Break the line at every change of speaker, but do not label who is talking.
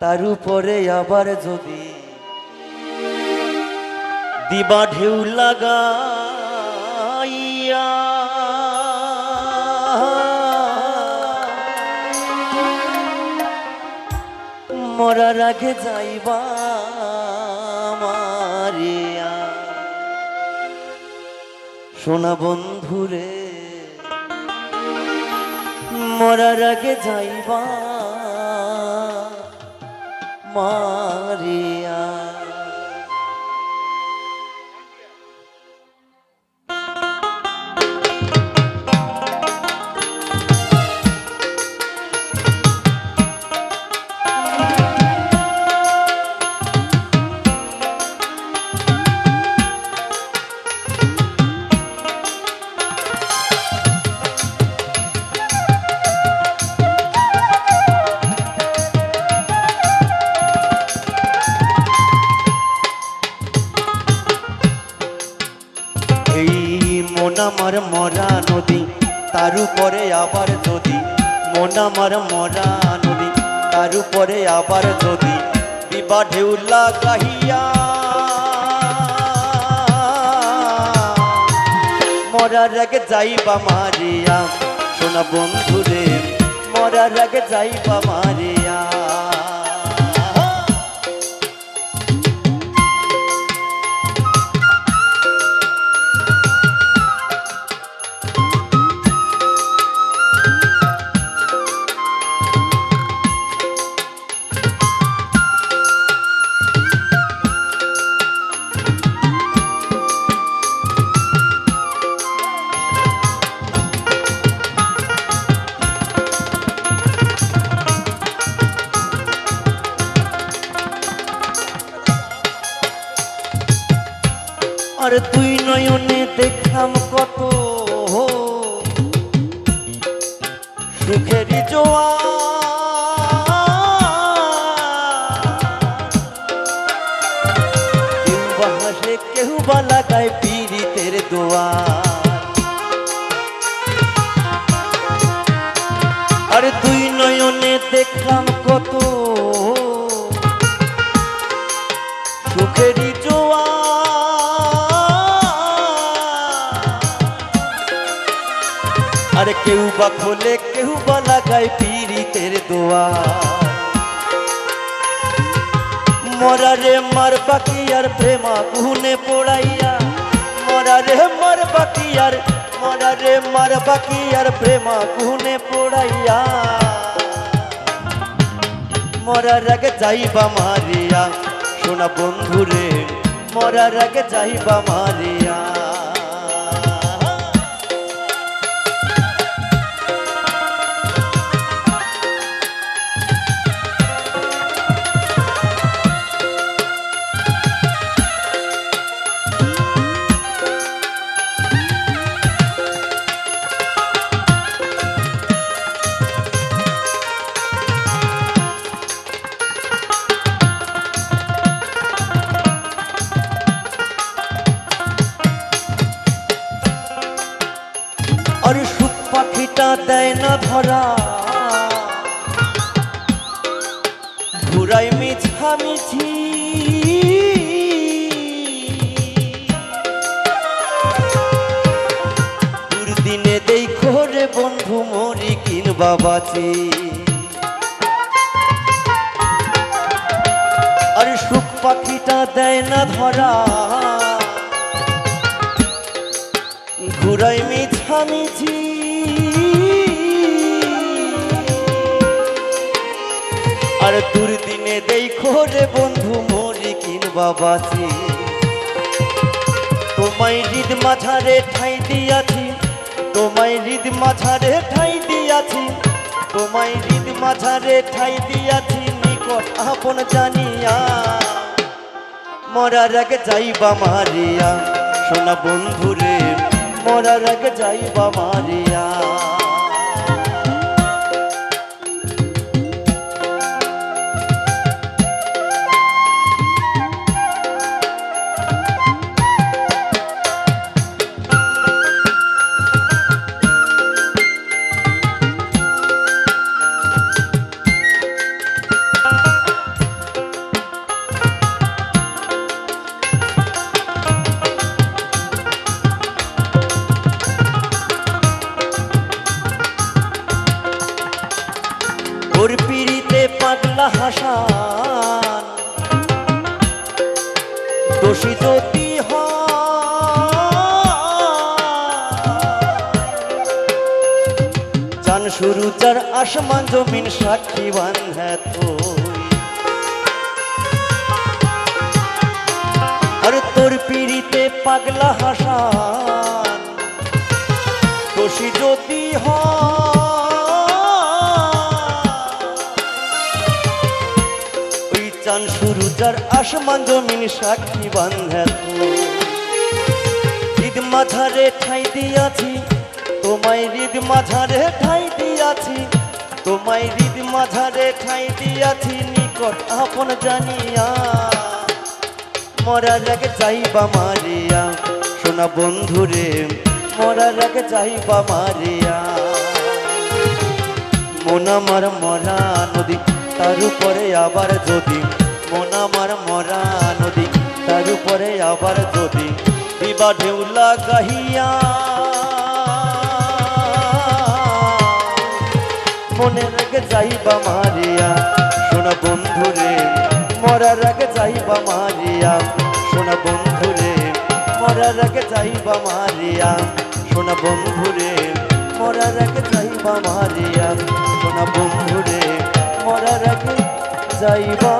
তার উপরে আবার যদি দিবা ঢেউ লাগাইয়া। মরার আগে যাইবা মারিয়া। সোনা বন্ধুরে, মরার আগে যাইবা মারিয়া মন আমার মরা নদী তার উপরে আবার যদি। মন আমার মরা নদী তার উপরে আবার যদি। বিবা ঢেউ লাগাইয়া মরার আগে যাইবা মারিয়া, সোনা বন্ধুরে। মরার আগে যাইবা মারিয়া। আর তুই নয়নে দেখলাম কত সুখেরি জোয়া কেউ বা লাগায় পীড়িতের দোয়া। কেউ বা খোলে, কেউ বা লাগায় পীড়িতের দোয়া। মরারে মার বাকি আর প্রেমা গুনে পোড়াইয়া। মরারে মার বাকি আর, মরারে মার বাকি আর প্রেমা গুনে পোড়াইয়া। মরার আগে যাইবা মারিয়া, সোনা বন্ধুরে, মরার আগে যাইবা মারিয়া। সুখ পাখিটা দেয় না ধরা। ঘুরাই মিছামিছি দুর্দিনে দেই খোরে বন্ধু, মরি কিনবা বাঁচি। আর সুখ পাখিটা দেয় না ধরা। ঘুরাই মিছামিছি আর দুর্দিনে দেখো রে বন্ধু, মরি কিনবা তোমায় হৃদ মাঝারে ঠাই দিয়াছি, তোমায় হৃদ মাঝারে ঠাই দিয়াছি, তোমায় হৃদ মাঝারে ঠাই দিয়াছি, নিকট আপন জানিয়া। মরার আগে যাইবা মারিয়া। সোনা বন্ধুরে মরার আগে যাইবা মারিয়া। শুরু যার আসমান জমিন সাক্ষী বান্ধা তুই। আর তোর পিড়িতে পাগলা হাসান দোষী যদি চান শুরু যার আসমান জমিন সাক্ষী বান্ধা তুই। ঈদ মাঝারে ঠাই দিয়াছি তোমায় হৃদ মাঝারে ঠাই দিয়াছি, তোমায় হৃদ মাঝারে ঠাই দিয়াছি, নিকট আপন জানিয়া। মরার আগে যাইবা মারিয়া, সোনা বন্ধুরে, মরার আগে যাইবা মারিয়া। মন আমার মরা নদী, তার উপরে আবার যদি। মন আমার মরা নদী, তার উপরে আবার যদি। দিবা ঢেউলা মনে রেখে যাইবা মারিয়া। শোনা বন্ধুরে, মরার আগে যাইবা মারিয়া। শোনা বন্ধুরে, মরার আগে যাইবা মারিয়া। শোনা বন্ধুরে, মরার আগে যাইবা মারিয়া। শোনা বন্ধুরে, মরার আগে যাইবা